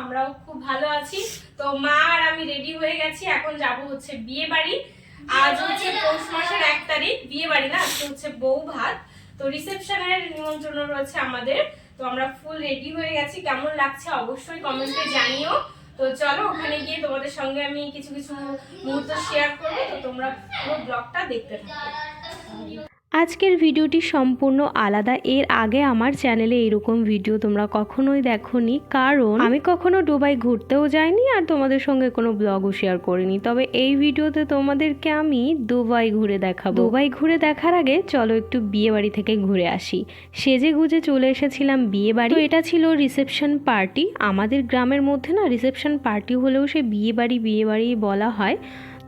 আমরাও খুব ভালো আছি। তো মা আর আমি রেডি হয়ে গেছি, এখন যাব হচ্ছে বিয়ে বাড়ি আজ হচ্ছে পৌষ মাসের এক তারিখ বিয়ে বাড়ি না? আজকে হচ্ছে বউ ভাত। তো রিসেপশনের নিমন্ত্রণ রয়েছে আমাদের। তো আমরা ফুল রেডি হয়ে গেছি। কেমন লাগছে অবশ্যই কমেন্টে জানিও। তো চলো, ওখানে গিয়ে তোমাদের সঙ্গে আমি কিছু কিছু মুহূর্ত শেয়ার করব। তো তোমরা পুরো ব্লগটা দেখতে থাকো। আজকের ভিডিওটি সম্পূর্ণ আলাদা। এর আগে আমার চ্যানেলে এরকম ভিডিও তোমরা কখনোই দেখোনি। কারণ আমি কখনো দুবাই ঘুরতেও যাইনি আর তোমাদের সঙ্গে কোনো ব্লগও শেয়ার করিনি। তবে এই ভিডিওতে তোমাদেরকে আমি দুবাই ঘুরে দেখাবো। দুবাই ঘুরে দেখার আগে চলো একটু বিয়ে বাড়ি থেকে ঘুরে আসি। সেজে গুজে চলে এসেছিলাম বিয়ে বাড়ি এটা ছিল রিসেপশন পার্টি আমাদের গ্রামের মধ্যে না রিসেপশন পার্টি হলেও সে বিয়ে বাড়ি বিয়ে বাড়ি বলা হয়।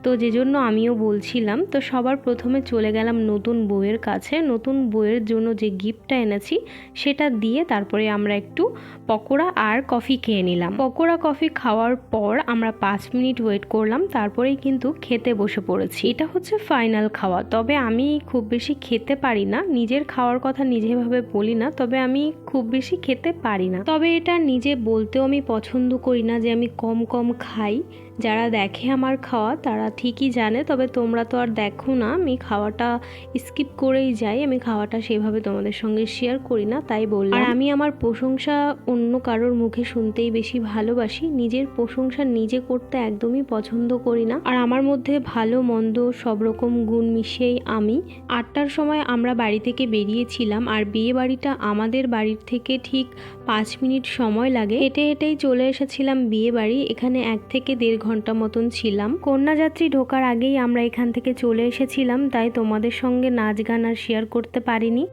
তো যে জন্য আমিও বলছিলাম, তো সবার প্রথমে চলে গেলাম নতুন বউয়ের কাছে। নতুন বউয়ের জন্য যে গিফটটা এনেছি, সেটা দিয়ে তারপরে আমরা একটু পকোড়া আর কফি খেয়ে নিলাম। পকোড়া কফি খাওয়ার পর আমরা পাঁচ মিনিট ওয়েট করলাম, তারপরেই কিন্তু খেতে বসে পড়েছি। এটা হচ্ছে ফাইনাল খাওয়া। তবে আমি খুব বেশি খেতে পারি না। নিজের খাওয়ার কথা নিজেভাবে বলি না, তবে আমি খুব বেশি খেতে পারি না। তবে এটা নিজে বলতেও আমি পছন্দ করি না যে আমি কম কম খাই। যারা দেখে আমার খাওয়া, তারা ঠিকই জানে, তবে তোমরা তো আর দেখো না। আমি খাওয়াটা স্কিপ করেই যাই, আমি খাওয়াটা সেভাবে তোমাদের সঙ্গে শেয়ার করি না, তাই বললাম। আর আমি আমার প্রশংসা অন্য কারোর মুখে শুনতেই বেশি ভালোবাসি, নিজের প্রশংসা নিজে করতে একদমই পছন্দ করি না। আর আমার মধ্যে ভালো, মন্দ, সব রকম গুণ মিশিয়েই আমি। আটটার সময় আমরা বাড়ি থেকে বেরিয়েছিলাম, আর বিয়ে বাড়িটা আমাদের বাড়ির থেকে ঠিক পাঁচ মিনিট সময় লাগে। হেঁটে হেঁটেই চলে এসেছিলাম বিয়ে বাড়ি, এখানে এক থেকে দেড় ঘণ্টা মতন ছিলাম। কন্যাযাত্রী ঢোকার আগেই আমরা এখান থেকে চলে এসেছিলাম তাই তোমাদের সঙ্গে নাচ গান আর শেয়ার করতে পারিনি।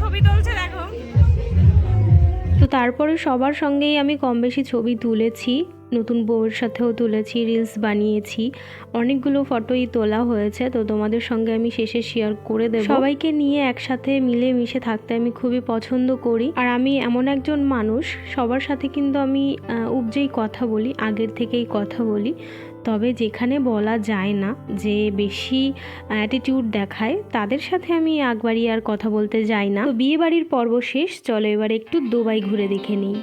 ছবি তুলছে দেখো। তো তারপরে সবার সঙ্গেই আমি কম বেশি ছবি তুলেছি। নতুন বউয়ের সাথেও তুলেছি রিলস বানিয়েছি। অনেকগুলো ফটোই তোলা হয়েছে, তো তোমাদের সঙ্গে আমি শেষে শেয়ার করে দেব। সবাইকে নিয়ে একসাথে মিলে মিশে থাকতে আমি খুবই পছন্দ করি। আর আমি এমন একজন মানুষ, সবার সাথে কিন্তু আমি উপজেই কথা বলি, আগের থেকেই কথা বলি। তবে যেখানে বলা যায় না যে বেশি অ্যাটিটিউড দেখায়, তাদের সাথে আমি আগবাড়ি আর কথা বলতে যাই না। তো বিয়ে বাড়ির পর্ব শেষ, চলো এবার একটু দুবাই ঘুরে দেখে নিই।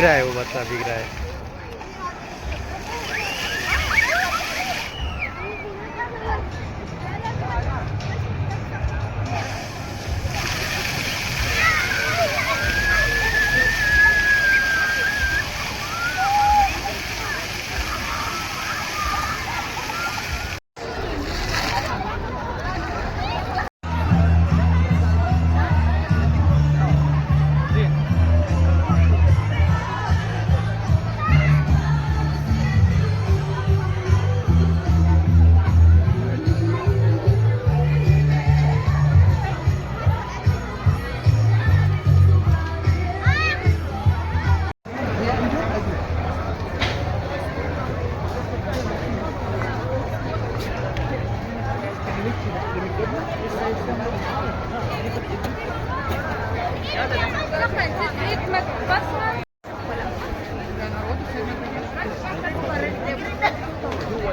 वो भीग रहा है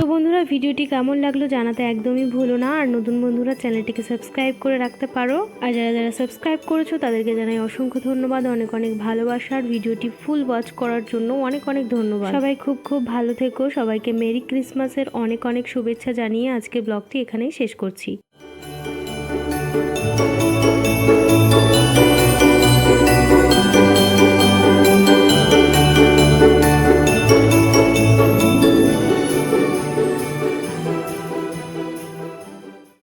তো বন্ধুরা, ভিডিওটি কেমন লাগল জানাতে একদমই ভুলো না। আর নতুন বন্ধুরা, চ্যানেলটিকে সাবস্ক্রাইব করে রাখতে পারো। আর যারা যারা সাবস্ক্রাইব করেছ, তাদেরকে জানাই অসংখ্য ধন্যবাদ। অনেক অনেক ভালোবাসার ভিডিওটি ফুল ওয়াচ করার জন্য অনেক অনেক ধন্যবাদ। সবাই খুব খুব ভালো থেকো। সবাইকে মেরি ক্রিসমাসের অনেক অনেক শুভেচ্ছা জানিয়ে আজকে ব্লগটি এখানেই শেষ করছি।